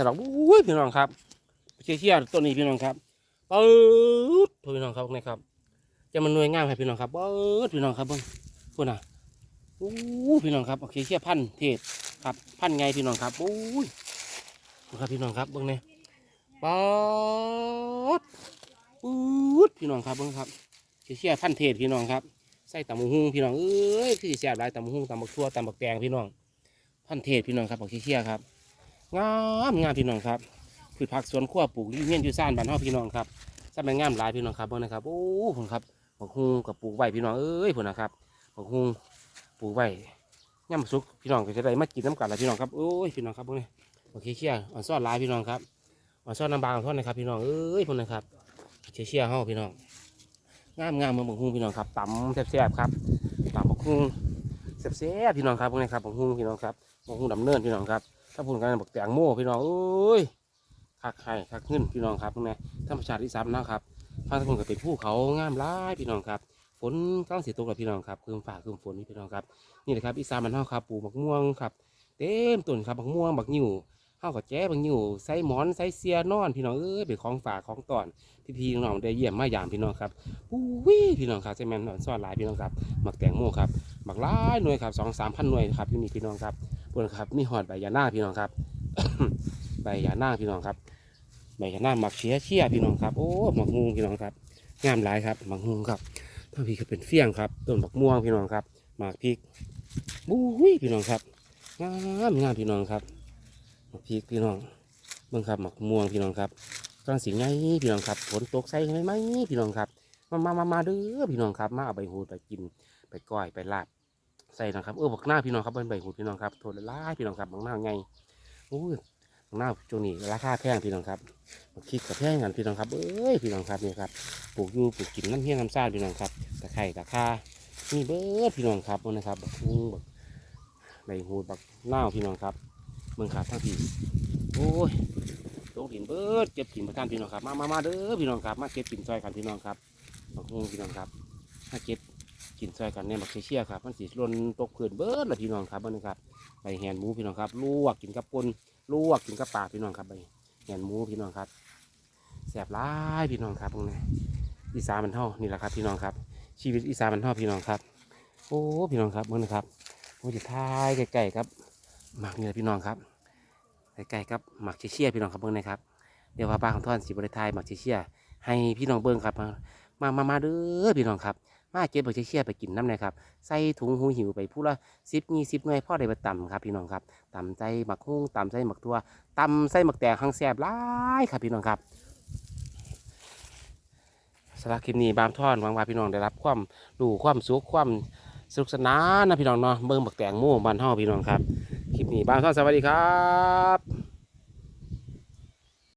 แต่ดอกอุ้ยพี่น้องครับเชี่ยเชี่ยต้นนี้พี่น้องครับปื๊ดพี่น้องครับนี่ครับ จะมันหน่วยงามให้พี่น้องครับปื๊ดพี่น้องครับเบิ่งพูดนะอู้พี่น้องครับโอเคเชี่ยพันธุ์เทศครับ พันธุ์ไงพี่น้องครับอุ้ยครับพี่น้องครับเบิ่งเนี่ยป๊ดปื๊ดพี่น้องครับเบิ่งครับเชี่ยเชี่ยพันธุ์เทศพี่น้องครับใส่ตำบักหุ่งพี่น้องเอ้ยคือสิแซ่บหลายตำบักหุ่งตำบักทั่วตำบักแตงพี่น้องพันธุ์เทศพี่น้องครับบอกเชี่ยครับ งามงามพี่น้องครับพืชผักสวนครัวปลูกอยี่เฮียนอยู่ซ่านบ้านเฮาพี่น้องครับสำเป็นงามหลายพี่น้องครับเบิ่งนะครับโอ้ผมครับบักฮุงกับปลูกไว้พี่น้องเอ้ยผมนะครับบักฮุงปลูกไว้ย่ำสุกพี่น้องก็จะได้มากินน้ำกันละพี่น้องครับโอ้ยพี่น้องครับเบิ่งนี่บอกเชี่ยอ่อนซ่อนหลายพี่น้องครับอ่อนซ่อนน้ำบางอ่อนซ่อนนะครับพี่น้องเอ้ยผมนะครับเชี่ยๆเฮาพี่น้องงามงามเหมือนบักฮุงพี่น้องครับตำแซ่บๆครับตำบักฮุงแซ่บๆพี่น้องครับเบิ่งนะครับบักฮุงพี่น้องครับมองหูดำเนินพี่น้องครับ ถ้าพูดกันบอกแตงโมพี่น้องเอ้ยคักไข่คักเงินพี่น้องครับพวกนี้ธรรมชาติที่ซ้ำนะครับฟังทุกคนก็เป็นภูเขางามร้ายพี่น้องครับ ฝนกำลังสีตกแล้วพี่น้องครับคืมฝ่าคืมฝนนี่พี่น้องครับนี่แหละครับอีสานมันเฮาครับปลูกบักม่วงครับเต็มต้นครับบักม่วงบักนิ่วเฮากับแจ้บักนิ่วใส่หมอนใส่เสียนอนพี่น้องเอ้ยเป็นของฝากของตอนพี่ๆน้องๆได้เยี่ยมมายามพี่น้องครับอู้วิพี่น้องครับใช่แม่นอนซ่อนหลายพี่น้องครับบักแตงโมครับบักหลายหน่วยครับสองสามพันหน่วยครับอยู่นี่พี่น้องครับ พวกนครับมีหอดใบยาหน้าพี่น้องครับ ใบยาหน้าพี่น้องครับ ใบยาหน้าหมักเชียเชียพี่น้องครับ โอ้หมักมูพี่น้องครับ งามหลายครับหมักมูครับทั้งพี่ก็เป็นเฟี้ยงครับ ต้นหมักม่วงพี่น้องครับ หมากพริกบู้ยพี่น้องครับ งามงามพี่น้องครับหมากพริกพี่น้องเบิ่งครับหมักม่วงพี่น้องครับกำลังสีไงพี่น้องครับฝนตกใส่ไหมไหมพี่น้องครับ มามามามาเด้อพี่น้องครับ มาเอาใบหูดไปกิน ไปก้อยไปลาบ ใส่นะครับเออบักหน้าพี่น้องครับเป็นใบหูดพี่น้องครับโทนละลายพี่น้องครับบักหน้าไงโอ้ยบักหน้าช่วงนี้ราคาแพงพี่น้องครับบักคิดกับแพงกันพี่น้องครับเอ้ยพี่น้องครับนี่ครับปลูกอยู่ปลูกกินน้ำเฮี้ยงน้ำซ่าพี่น้องครับตะไคร่ตะคานี่เบิดพี่น้องครับนนะครับบักฮูบักใบหูดบักหน้าพี่น้องครับเมืองขาดทั้งพี่โอ้ยลงดินเบิดเก็บกินประทานพี่น้องครับมามามาเด้อพี่น้องครับมาเก็บกินซอยกันพี่น้องครับบักฮูพี่น้องครับมาเก็บ กินซอยกันเนี่ยบักเชียครับมันสีลนตกพื้นเบิดละพี่น้องครับมันนะครับใบแหนหมูพี่น้องครับลวกกินกับปนลวกกินกับปลาพี่น้องครับใบแหนหมูพี่น้องครับแสบร้ายพี่น้องครับตรงนี้อีสานมันเท่านี่แหละครับพี่น้องครับ ชีวิตอีสานมันเท่าพี่น้องครับ โอ้พี่น้องครับมันนะครับโอ้จะทายใกล้ๆครับหมักนี่แหละพี่น้องครับใกล้ๆครับหมักเชียพี่น้องครับเบิ้งนะครับเดี๋ยวว่าป้าของท่อนสีบริไทยหมักเชียให้พี่น้องเบิ้งครับมามามาเด้อพี่น้องครับ มาเก็บบักเชี่ยไปกินน้ำนะครับใส่ถุงหูหิวไปผู้ละสิบยี่สิบหน่วยพ่อได้ไปตำครับพี่น้องครับตำใจหมักฮุ้งตำใจหมักทั่วตำใส่หมักแตงข้างแสบหลายครับพี่น้องครับสำหรับคลิปนี้บามท่อนหวังว่าพี่น้องได้รับความรู้ความสุขความสนุกสนานนะพี่น้องเนาะเบิ่งบักแตงมู่บ้านเฮาพี่น้องครับคลิปนี้บามท่อนสวัสดีครับ